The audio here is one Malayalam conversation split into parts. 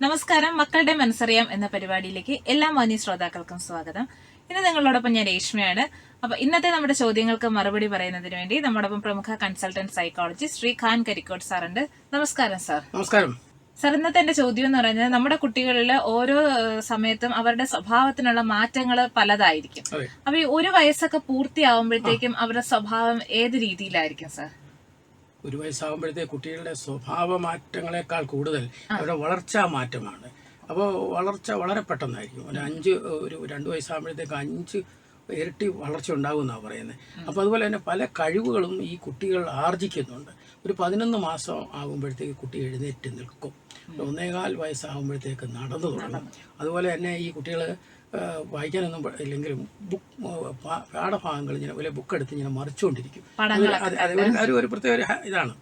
നമസ്കാരം. മക്കളുടെ മനസ്സറിയാം എന്ന പരിപാടിയിലേക്ക് എല്ലാ മാന്യ ശ്രോതാക്കൾക്കും സ്വാഗതം. ഇന്ന് നിങ്ങളോടൊപ്പം ഞാൻ രേഷ്മയാണ്. അപ്പൊ ഇന്നത്തെ നമ്മുടെ ചോദ്യങ്ങൾക്ക് മറുപടി പറയുന്നതിന് വേണ്ടി നമ്മോടൊപ്പം പ്രമുഖ കൺസൾട്ടന്റ് സൈക്കോളജിസ്റ്റ് ശ്രീ ഖാൻ കരിക്കോട് സാറുണ്ട് നമസ്കാരം സാർ നമസ്കാരം. സാർ ഇന്നത്തെ എന്റെ ചോദ്യം എന്ന് പറയുന്നത് നമ്മുടെ കുട്ടികളിൽ ഓരോ സമയത്തും അവരുടെ സ്വഭാവത്തിനുള്ള മാറ്റങ്ങൾ പലതായിരിക്കും. അപ്പൊ ഈ ഒരു വയസ്സൊക്കെ പൂർത്തിയാവുമ്പോഴത്തേക്കും അവരുടെ സ്വഭാവം ഏത് രീതിയിലായിരിക്കും സാർ ഒരു വയസ്സാകുമ്പോഴത്തെ കുട്ടികളുടെ സ്വഭാവ മാറ്റങ്ങളെക്കാൾ കൂടുതൽ അവരുടെ വളർച്ചാ മാറ്റമാണ്. അപ്പോൾ വളർച്ച വളരെ പെട്ടെന്നായിരിക്കും. ഒരു അഞ്ച് ഒരു രണ്ട് വയസ്സാകുമ്പോഴത്തേക്ക് അഞ്ച് ഇരട്ടി വളർച്ച ഉണ്ടാകും എന്നാണ് പറയുന്നത്. അപ്പോൾ അതുപോലെ തന്നെ പല കഴിവുകളും ഈ കുട്ടികൾ ആർജിക്കുന്നുണ്ട്. ഒരു പതിനൊന്ന് മാസം ആകുമ്പോഴത്തേക്ക് കുട്ടി എഴുന്നേറ്റ് നിൽക്കും. ഒന്നേകാൽ വയസ്സാകുമ്പോഴത്തേക്ക് നടന്നു തുടങ്ങും. അതുപോലെ തന്നെ ഈ കുട്ടികൾ വായിക്കാനൊന്നും ഇല്ലെങ്കിലും ബുക്ക് പാഠഭാഗങ്ങൾ ഇങ്ങനെ വലിയ ബുക്ക് എടുത്ത് ഇങ്ങനെ മറിച്ചുകൊണ്ടിരിക്കും. അത് ഒരു- പ്രത്യേക ഇതാണ്.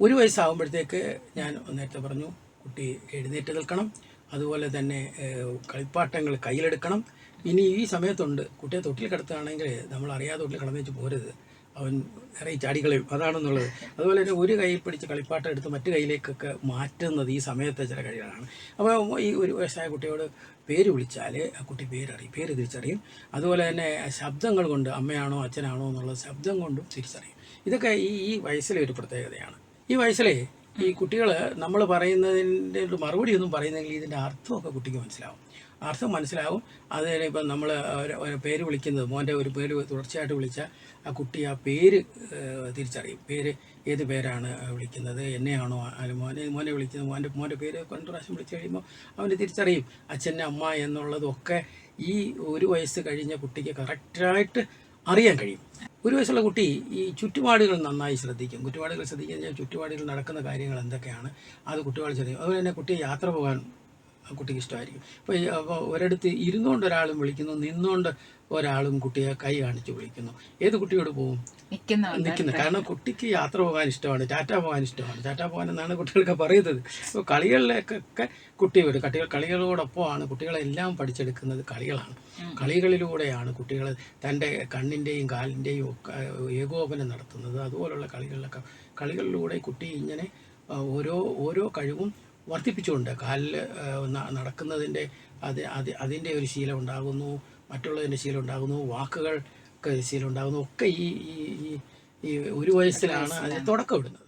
ഒരു വയസ്സാകുമ്പോഴത്തേക്ക് ഞാൻ നേരത്തെ പറഞ്ഞു കുട്ടി എഴുന്നേറ്റ് നിൽക്കണം. അതുപോലെ തന്നെ കളിപ്പാട്ടങ്ങൾ കയ്യിലെടുക്കണം. ഇനി ഈ സമയത്തുണ്ട് കുട്ടിയെ തൊട്ടിൽ കിടത്തുകയാണെങ്കിൽ നമ്മൾ അറിയാതെ തൊട്ടിൽ കിടന്നു വെച്ച് പോരുത്. അവൻ ഇറങ്ങി ചാടികളയും അതാണെന്നുള്ളത്. അതുപോലെ തന്നെ ഒരു കൈ പിടിച്ച് കളിപ്പാട്ടം എടുത്ത് മറ്റു കയ്യിലേക്കൊക്കെ മാറ്റുന്നത് ഈ സമയത്തെ ചില കഴിവുകളാണ് അപ്പോൾ ഈ ഒരു വയസ്സായ കുട്ടിയോട് പേര് വിളിച്ചാൽ ആ കുട്ടി പേരറിയും പേര് തിരിച്ചറിയും. അതുപോലെ തന്നെ ശബ്ദങ്ങൾ കൊണ്ട് അമ്മയാണോ അച്ഛനാണോ എന്നുള്ള ശബ്ദം കൊണ്ടും തിരിച്ചറിയും. ഇതൊക്കെ ഈ ഈ വയസ്സിലെ ഒരു പ്രത്യേകതയാണ്. ഈ വയസ്സിലെ ഈ കുട്ടികൾ നമ്മൾ പറയുന്നതിന്റെ ഒരു മറുപടി ഒന്നും പറയുന്നെങ്കിൽ ഇതിന്റെ അർത്ഥമൊക്കെ കുട്ടിക്ക് മനസ്സിലാവും. അർത്ഥം മനസ്സിലാവും. അത് ഇപ്പം നമ്മൾ പേര് വിളിക്കുന്നത് മോന്റെ ഒരു പേര് തുടർച്ചയായിട്ട് വിളിച്ചാൽ ആ കുട്ടി ആ പേര് തിരിച്ചറിയും. പേര് ഏത് പേരാണ് വിളിക്കുന്നത് എന്നെയാണോ മോനെ മോനെ വിളിക്കുന്നത് മോന്റെ മോന്റെ പേര് രണ്ട് പ്രാവശ്യം വിളിച്ചു കഴിയുമ്പോൾ അവന് തിരിച്ചറിയും. അച്ഛന്റെ അമ്മ എന്നുള്ളതൊക്കെ ഈ ഒരു വയസ്സ് കഴിഞ്ഞ കുട്ടിക്ക് കറക്റ്റായിട്ട് അറിയാൻ കഴിയും. ഒരു വയസ്സുള്ള കുട്ടി ഈ ചുറ്റുപാടുകൾ നന്നായി ശ്രദ്ധിക്കും. ചുറ്റുപാടുകൾ ശ്രദ്ധിക്കുക ചുറ്റുപാടുകൾ നടക്കുന്ന കാര്യങ്ങൾ എന്തൊക്കെയാണ്? അത് കുട്ടികൾ ശ്രദ്ധിക്കും. അതുപോലെ തന്നെ കുട്ടിയെ യാത്ര പോകാൻ കുട്ടിക്ക് ഇഷ്ടമായിരിക്കും. അപ്പോൾ ഒരിടത്ത് ഇരുന്നുകൊണ്ട് ഒരാളും വിളിക്കുന്നു നിന്നുകൊണ്ട് ഒരാളും കുട്ടിയെ കൈ കാണിച്ച് വിളിക്കുന്നു. ഏത് കുട്ടിയോട് പോകും നിൽക്കുന്ന കാരണം കുട്ടിക്ക് യാത്ര പോകാൻ ഇഷ്ടമാണ് ടാറ്റ പോകാൻ ഇഷ്ടമാണ്. ടാറ്റ പോകാൻ എന്നാണ് കുട്ടികൾക്ക് പറയുന്നത്. അപ്പോൾ കളികളിലേക്കൊക്കെ കുട്ടി വരും കുട്ടികൾ കളികളോടൊപ്പമാണ് കുട്ടികളെല്ലാം പഠിച്ചെടുക്കുന്നത് കളികളാണ്. കളികളിലൂടെയാണ് കുട്ടികൾ തന്റെ കണ്ണിന്റെയും കാലിന്റെയും ഒക്കെ ഏകോപനം നടത്തുന്നത്. അതുപോലുള്ള കളികളിലൊക്കെ കളികളിലൂടെ കുട്ടി ഇങ്ങനെ ഓരോ ഓരോ കഴിവും വർദ്ധിപ്പിച്ചുകൊണ്ട് കാലിൽ നടക്കുന്നതിന്റെ അത് അത് അതിന്റെ ഒരു ശീലം ഉണ്ടാകുന്നു മറ്റുള്ളതിന്റെ ശീലം ഉണ്ടാകുന്നു വാക്കുകൾക്ക് ശീലം ഉണ്ടാകുന്നു ഒക്കെ ഈ ഈ ഈ- ഈ ഒരു വയസ്സിലാണ്. അതിന് തുടക്കം ഇടുന്നത്.